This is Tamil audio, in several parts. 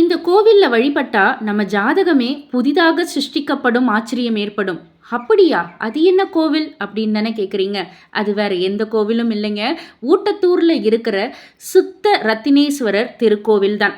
இந்த கோவிலில் வழிபட்டா நம்ம ஜாதகமே புதிதாக சிருஷ்டிக்கப்படும் ஆச்சரியம் ஏற்படும். அப்படியா? அது என்ன கோவில்? அப்படின்னு தானே கேட்குறீங்க அது வேற எந்த கோவிலும் இல்லைங்க. ஊட்டத்தூரில் இருக்கிற சுத்த ரத்தினேஸ்வரர் திருக்கோவில் தான்.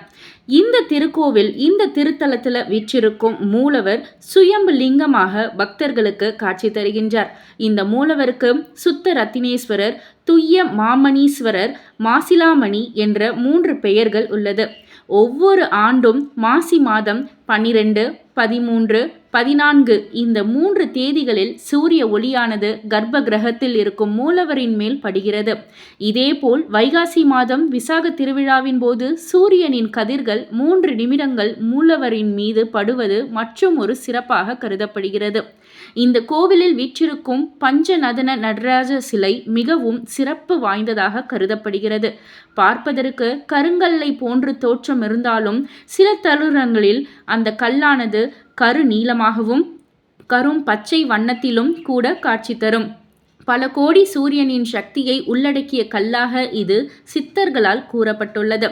இந்த திருக்கோவில் இந்த திருத்தலத்தில் வீற்றிருக்கும் மூலவர் சுயம்பு லிங்கமாக பக்தர்களுக்கு காட்சி தருகின்றார். இந்த மூலவருக்கு சுத்த ரத்தினேஸ்வரர் துய்ய மாமணீஸ்வரர் மாசிலாமணி என்ற மூன்று பெயர்கள் உள்ளது. ஒவ்வொரு ஆண்டும் மாசி மாதம் பன்னிரெண்டு பதிமூன்று பதினான்கு. இந்த மூன்று தேதிகளில் சூரிய ஒளியானது கர்ப்ப கிரகத்தில் இருக்கும் மூலவரின் மேல் படுகிறது. இதேபோல் வைகாசி மாதம் விசாக திருவிழாவின் போது சூரியனின் கதிர்கள் மூன்று நிமிடங்கள் மூலவரின் மீது படுவது மற்றும் ஒரு சிறப்பாக கருதப்படுகிறது. இந்த கோவிலில் வீற்றிருக்கும் பஞ்சநதன நடராஜ சிலை மிகவும் சிறப்பு வாய்ந்ததாக கருதப்படுகிறது. பார்ப்பதற்கு கருங்கல்லை போன்று தோற்றம் இருந்தாலும் சில தருணங்களில் அந்த கல்லானது கரு நீளமாகவும் கரும் பச்சை வண்ணத்திலும் கூட காட்சி தரும். பல கோடி சூரியனின் சக்தியை உள்ளடக்கிய கல்லாக இது சித்தர்களால் கூறப்பட்டுள்ளது.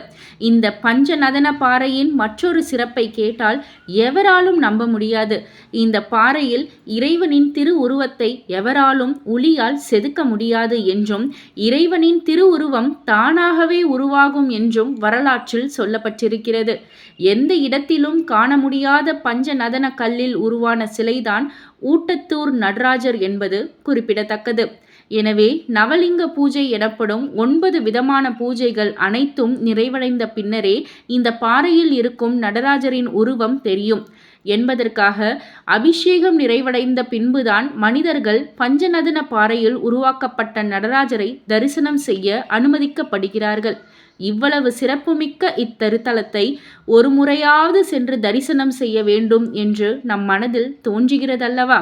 இந்த பஞ்சநதன பாறையின் மற்றொரு சிறப்பை கேட்டால் எவராலும் நம்ப முடியாது. இந்த பாறையில் இறைவனின் திருவுருவத்தை எவராலும் ஒளியால் செதுக்க முடியாது என்றும் இறைவனின் திருவுருவம் தானாகவே உருவாகும் என்றும் வரலாற்றில் சொல்லப்பட்டிருக்கிறது. எந்த இடத்திலும் காண முடியாத பஞ்சநதன கல்லில் உருவான சிலைதான் ஊட்டத்தூர் நடராஜர் என்பது குறிப்பிடத்தக்கது. எனவே நவலிங்க பூஜை எனப்படும் ஒன்பது விதமான பூஜைகள் அனைத்தும் நிறைவடைந்த பின்னரே இந்த பாறையில் இருக்கும் நடராஜரின் உருவம் தெரியும். என்பதற்காக அபிஷேகம் நிறைவடைந்த பின்புதான் மனிதர்கள் பஞ்சநதன பாறையில் உருவாக்கப்பட்ட நடராஜரை தரிசனம் செய்ய அனுமதிக்கப்படுகிறார்கள். இவ்வளவு சிறப்புமிக்க இத்தருத்தலத்தை ஒரு முறையாவது சென்று தரிசனம் செய்ய வேண்டும் என்று நம் மனதில் தோன்றுகிறதல்லவா?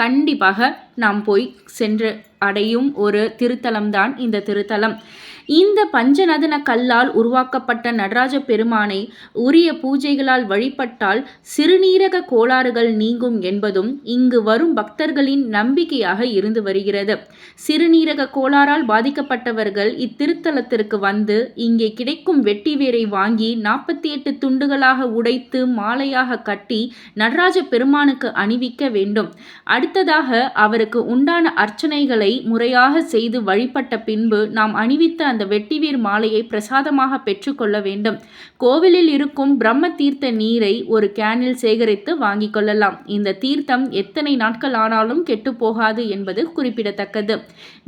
கண்டிப்பாக நாம் போய் சென்று அடையும் ஒரு திருத்தலம் தான் இந்த திருத்தலம். இந்த பஞ்சநதன கல்லால் உருவாக்கப்பட்ட நடராஜ பெருமானை உரிய பூஜைகளால் வழிபட்டால் சிறுநீரக கோளாறுகள் நீங்கும் என்பதும் இங்கு வரும் பக்தர்களின் நம்பிக்கையாக இருந்து வருகிறது. சிறுநீரக கோளாறால் பாதிக்கப்பட்டவர்கள் இத்திருத்தலத்திற்கு வந்து இங்கே கிடைக்கும் வெட்டி வேரை வாங்கி நாற்பத்தி எட்டு துண்டுகளாக உடைத்து மாலையாக கட்டி நடராஜ பெருமானுக்கு அணிவிக்க வேண்டும். அடுத்ததாக அவருக்கு உண்டான அர்ச்சனைகளை முறையாக செய்து வழிபட்ட பின்பு நாம் அணிவித்த அந்த வெட்டிவேர் மாலையை பிரசாதமாக பெற்றுக்கொள்ள வேண்டும். கோவிலில் இருக்கும் பிரம்ம தீர்த்த நீரை ஒரு கேனில் சேகரித்து வாங்கிக் கொள்ளலாம். இந்த தீர்த்தம் எத்தனை நாட்கள் ஆனாலும் கெட்டு போகாது என்பது குறிப்பிடத்தக்கது.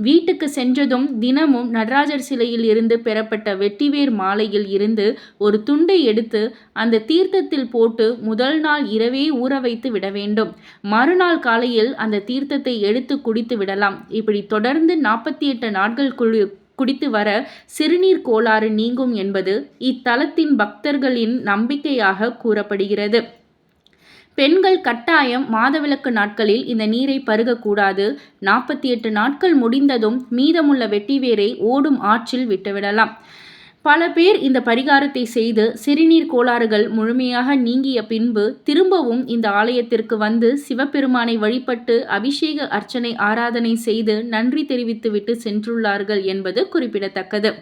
வீட்டுக்கு சென்றதும் தினமும் நடராஜர் சிலையில் இருந்து பெறப்பட்ட வெட்டிவேர் மாலையில் இருந்து ஒரு துண்டை எடுத்து அந்த தீர்த்தத்தில் போட்டு முதல் நாள் இரவே ஊற வைத்து விட வேண்டும். மறுநாள் காலையில் அந்த தீர்த்தத்தை எடுத்து குடித்து விடலாம். இப்படி தொடர்ந்து நாற்பத்தி எட்டு நாட்கள் குழு குடித்து வர சிறுநீர் கோளாறு நீங்கும் என்பது இத்தலத்தின் பக்தர்களின் நம்பிக்கையாக கூறப்படுகிறது. பெண்கள் கட்டாயம் மாதவிலக்கு நாட்களில் இந்த நீரை பருகக்கூடாது. நாற்பத்தி எட்டு நாட்கள் முடிந்ததும் மீதமுள்ள வெட்டிவேரை ஓடும் ஆற்றில் விட்டுவிடலாம். பல பேர் இந்த பரிகாரத்தை செய்து சிறுநீர் கோளாறுகள் முழுமையாக நீங்கிய பின்பு திரும்பவும் இந்த ஆலயத்திற்கு வந்து சிவபெருமானை வழிபட்டு அபிஷேக அர்ச்சனை ஆராதனை செய்து நன்றி தெரிவித்துவிட்டு சென்றுள்ளார்கள் என்பது குறிப்பிடத்தக்கது.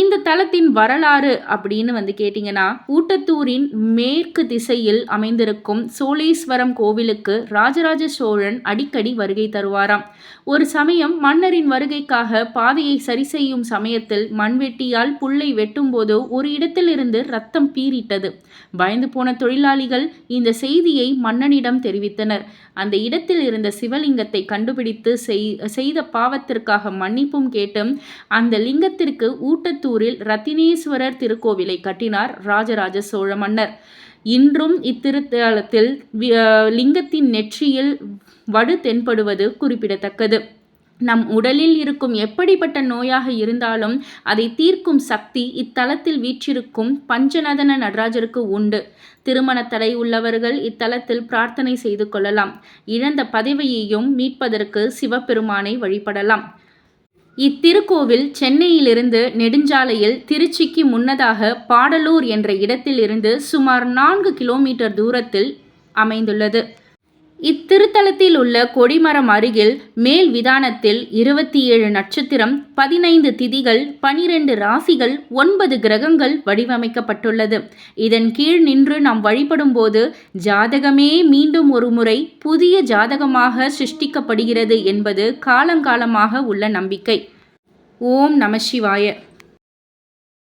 இந்த தலத்தின் வரலாறு அப்படின்னு வந்து கேட்டிங்கன்னா ஊட்டத்தூரின் மேற்கு திசையில் அமைந்திருக்கும் சோழேஸ்வரம் கோவிலுக்கு ராஜராஜ சோழன் அடிக்கடி வருகை தருவாராம். ஒரு சமயம் மன்னரின் வருகைக்காக பாதையை சரி செய்யும் சமயத்தில் மண்வெட்டியால் புல்லை வெட்டும்போது ஒரு இடத்திலிருந்து ரத்தம் பீறிட்டது. பயந்து போன தொழிலாளிகள் இந்த செய்தியை மன்னனிடம் தெரிவித்தனர். அந்த இடத்தில் இருந்த சிவலிங்கத்தை கண்டுபிடித்து செய்த பாவத்திற்காக மன்னிப்பும் கேட்டும் அந்த லிங்கத்திற்கு ஊட்டத்தூரில் ரத்தினேஸ்வரர் திருக்கோவிலை கட்டினார் ராஜராஜ சோழ மன்னர். இன்றும் இத்திருத்தலத்தில் லிங்கத்தின் நெற்றியில் வடு தென்படுவது குறிப்பிடத்தக்கது. நம் உடலில் இருக்கும் எப்படிப்பட்ட நோயாக இருந்தாலும் அதை தீர்க்கும் சக்தி இத்தலத்தில் வீற்றிருக்கும் பஞ்சநதன நடராஜருக்கு உண்டு. திருமண தடை உள்ளவர்கள் இத்தலத்தில் பிரார்த்தனை செய்து கொள்ளலாம். இழந்த பதவியையும் மீட்பதற்கு சிவபெருமானை வழிபடலாம். இத்திருக்கோவில் சென்னையிலிருந்து நெடுஞ்சாலையில் திருச்சிக்கு முன்னதாக பாடலூர் என்ற இடத்திலிருந்து சுமார் நான்கு கிலோமீட்டர் தூரத்தில் அமைந்துள்ளது. இத்திருத்தலத்தில் உள்ள கொடிமரம் அருகில் மேல் விதானத்தில் இருபத்தி ஏழு நட்சத்திரம் பதினைந்து திதிகள் பனிரெண்டு ராசிகள் ஒன்பது கிரகங்கள் வடிவமைக்கப்பட்டுள்ளது. இதன் கீழ் நின்று நாம் வழிபடும் போது ஜாதகமே மீண்டும் ஒரு முறை புதிய ஜாதகமாக சிருஷ்டிக்கப்படுகிறது என்பது காலங்காலமாக உள்ள நம்பிக்கை. ஓம் நம சிவாய.